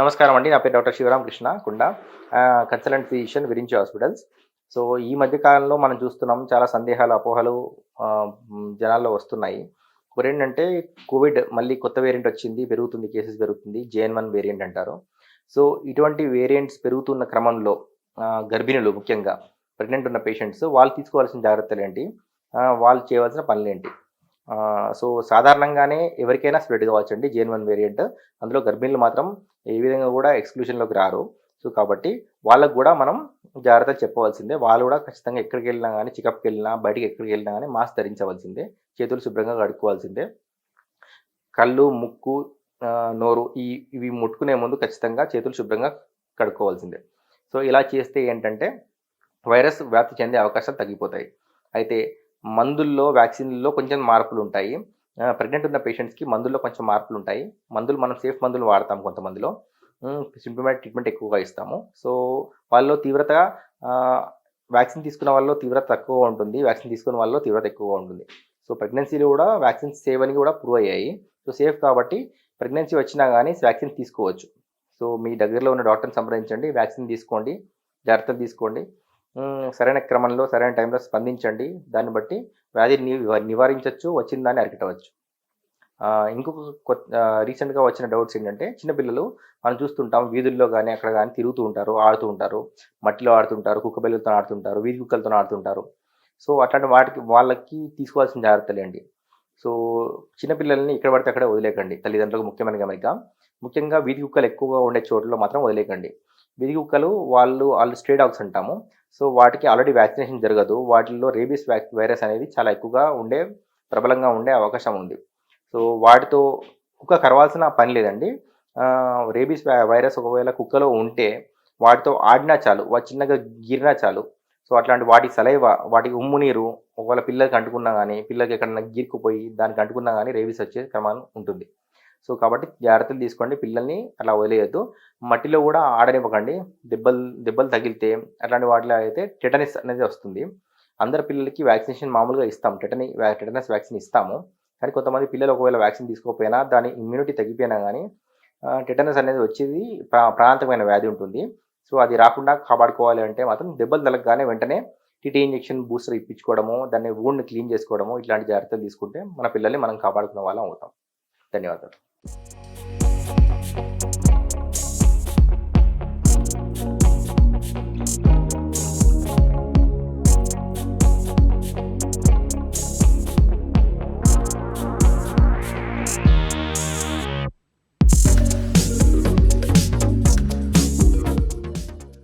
నమస్కారం అండి. నా పేరు doctor Shivaram Krishna Kunda consultant physician Virinchi hospitals. So ఈ మధ్య కాలంలో మనం చూస్తున్నాం చాలా సందేహాలు అపోహలు జనాల్లో వస్తున్నాయి. ఒకటి ఏంటంటే కోవిడ్ మళ్ళీ కొత్త వేరియంట్ వచ్చింది పెరుగుతుంది కేసెస్ పెరుగుతుంది జేఎన్ వన్ వేరియంట్ అంటారు. సో ఇటువంటి వేరియంట్స్ పెరుగుతున్న క్రమంలో గర్భిణులు ముఖ్యంగా ప్రెగ్నెంట్ ఉన్న పేషెంట్స్ వాళ్ళు తీసుకోవాల్సిన జాగ్రత్తలు ఏంటి? వాళ్ళు చేయవలసిన పనులు ఏంటి? సో సాధారణంగానే ఎవరికైనా స్ప్రెడ్ కావచ్చండి జేన్ వన్ వేరియంట్. అందులో గర్భిణులు మాత్రం ఏ విధంగా కూడా ఎక్స్క్లూషన్లోకి రారు. సో కాబట్టి వాళ్ళకు కూడా మనం జాగ్రత్త చెప్పవలసిందే. వాళ్ళు కూడా ఖచ్చితంగా ఎక్కడికి వెళ్ళినా కానీ చెకప్కి వెళ్ళినా బయటికి ఎక్కడికి వెళ్ళినా కానీ మాస్క్ ధరించవలసిందే. చేతులు శుభ్రంగా కడుక్కోవాల్సిందే. కళ్ళు ముక్కు నోరు ఈ ఇవి ముట్టుకునే ముందు ఖచ్చితంగా చేతులు శుభ్రంగా కడుక్కోవాల్సిందే. సో ఇలా చేస్తే ఏంటంటే వైరస్ వ్యాప్తి చెందే అవకాశాలు తగ్గిపోతాయి. అయితే మందుల్లో వ్యాక్సిన్లో కొంచెం మార్పులు ఉంటాయి ప్రెగ్నెంట్ ఉన్న పేషెంట్స్కి మందుల్లో కొంచెం మార్పులు ఉంటాయి మందులు మనం సేఫ్ మందులు వాడతాం కొంతమందిలో. సింప్టమేటిక్ ట్రీట్మెంట్ ఎక్కువగా ఇస్తాము. సో వాళ్ళలో తీవ్రత వ్యాక్సిన్ తీసుకున్న వాళ్ళలో తీవ్రత తక్కువ ఉంటుంది. వ్యాక్సిన్ తీసుకున్న వాళ్ళలో తీవ్రత ఎక్కువగా ఉంటుంది. సో ప్రెగ్నెన్సీలు కూడా వ్యాక్సిన్స్ సేవ్ అని కూడా ప్రూవ్ అయ్యాయి. సో సేఫ్ కాబట్టి ప్రెగ్నెన్సీ వచ్చినా కానీ వ్యాక్సిన్ తీసుకోవచ్చు. సో మీ దగ్గరలో ఉన్న డాక్టర్ని సంప్రదించండి. వ్యాక్సిన్ తీసుకోండి. జాగ్రత్తలు తీసుకోండి. సరైన క్రమంలో సరైన టైంలో స్పందించండి. దాన్ని బట్టి వ్యాధిని నివారించవచ్చు వచ్చిన దాన్ని అరికట్టవచ్చు. ఇంకొక కొత్త రీసెంట్గా వచ్చిన డౌట్స్ ఏంటంటే చిన్నపిల్లలు మనం చూస్తుంటాం వీధుల్లో కానీ అక్కడ కానీ తిరుగుతూ ఉంటారు ఆడుతూ ఉంటారు మట్టిలో ఆడుతుంటారు కుక్క బిల్లలతో ఆడుతుంటారు వీధి కుక్కలతో ఆడుతుంటారు. సో అట్లాంటి వాటికి వాళ్ళకి తీసుకోవాల్సిన జాగ్రత్తలు ఏంటి? సో చిన్నపిల్లల్ని ఇక్కడ పడితే అక్కడ వదిలేకండి. తల్లిదండ్రులకు ముఖ్యమైన గమనిక ముఖ్యంగా వీధి కుక్కలు ఎక్కువగా ఉండే చోట్ల మాత్రం వదిలేకండి. వీధి కుక్కలు వాళ్ళు వాళ్ళు స్ట్రే డాగ్స్ అంటాము. సో వాటికి ఆల్రెడీ వ్యాక్సినేషన్ జరగదు. వాటిల్లో రేబీస్ వైరస్ అనేది చాలా ఎక్కువగా ఉండే ప్రబలంగా ఉండే అవకాశం ఉంది. సో వాటితో కుక్క కరవాల్సిన పని లేదండి. రేబీస్ వైరస్ ఒకవేళ కుక్కలో ఉంటే వాటితో ఆడినా చాలు వాటి చిన్నగా గీరినా చాలు. సో అట్లాంటి వాటి సలైవ వాటి ఉమ్ము నీరు ఒకవేళ పిల్లలకి అంటుకున్నా కానీ పిల్లలకి ఎక్కడన్నా గీరుకుపోయి దానికి అంటుకున్నా కానీ రేబీస్ వచ్చే క్రమం ఉంటుంది. సో కాబట్టి జాగ్రత్తలు తీసుకోండి పిల్లల్ని అలా వదిలేయద్దు. మట్టిలో కూడా ఆడనివ్వకండి. దెబ్బలు దెబ్బలు తగిలితే అట్లాంటి వాటిలో అయితే టెటనిస్ అనేది వస్తుంది. అందరి పిల్లలకి వ్యాక్సినేషన్ మామూలుగా ఇస్తాం. టెటని టెటనస్ వ్యాక్సిన్ ఇస్తాము. కానీ కొంతమంది పిల్లలు ఒకవేళ వ్యాక్సిన్ తీసుకోకపోయినా దాని ఇమ్యూనిటీ తగ్గిపోయినా కానీ టెటనస్ అనేది వచ్చేది ప్రా ప్రాంతమైన వ్యాధి ఉంటుంది. సో అది రాకుండా కాపాడుకోవాలి అంటే మాత్రం దెబ్బలు తలగగానే వెంటనే టీటీ ఇంజెక్షన్ బూస్టర్ ఇప్పించుకోవడము దాన్ని ఊడ్ని క్లీన్ చేసుకోవడము ఇట్లాంటి జాగ్రత్తలు తీసుకుంటే మన పిల్లల్ని మనం కాపాడుకునే వాళ్ళం అవుతాం. ధన్యవాదాలు.